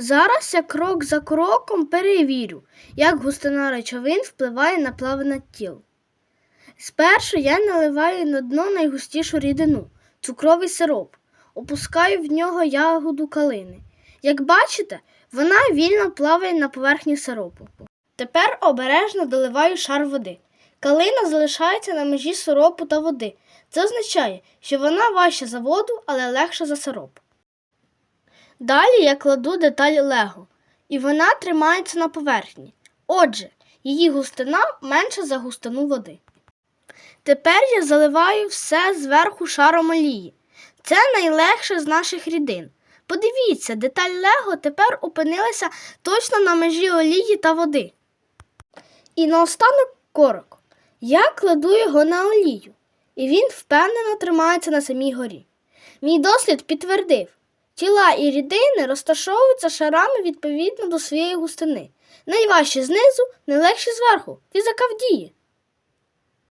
Зараз я крок за кроком перевірю, як густина речовин впливає на плавне тіло. Спершу я наливаю на дно найгустішу рідину цукровий сироп, опускаю в нього ягоду калини. Як бачите, вона вільно плаває на поверхні сиропу. Тепер обережно доливаю шар води. Калина залишається на межі сиропу та води. Це означає, що вона важча за воду, але легша за сироп. Далі я кладу деталь лего, і вона тримається на поверхні. Отже, її густина менша за густину води. Тепер я заливаю все зверху шаром олії. Це найлегше з наших рідин. Подивіться, деталь лего тепер опинилася точно на межі олії та води. І наостанок корок. Я кладу його на олію, і він впевнено тримається на самій горі. Мій дослід підтвердив, тіла і рідини розташовуються шарами відповідно до своєї густини. Найважче знизу, найлегші зверху. Фізика в дії.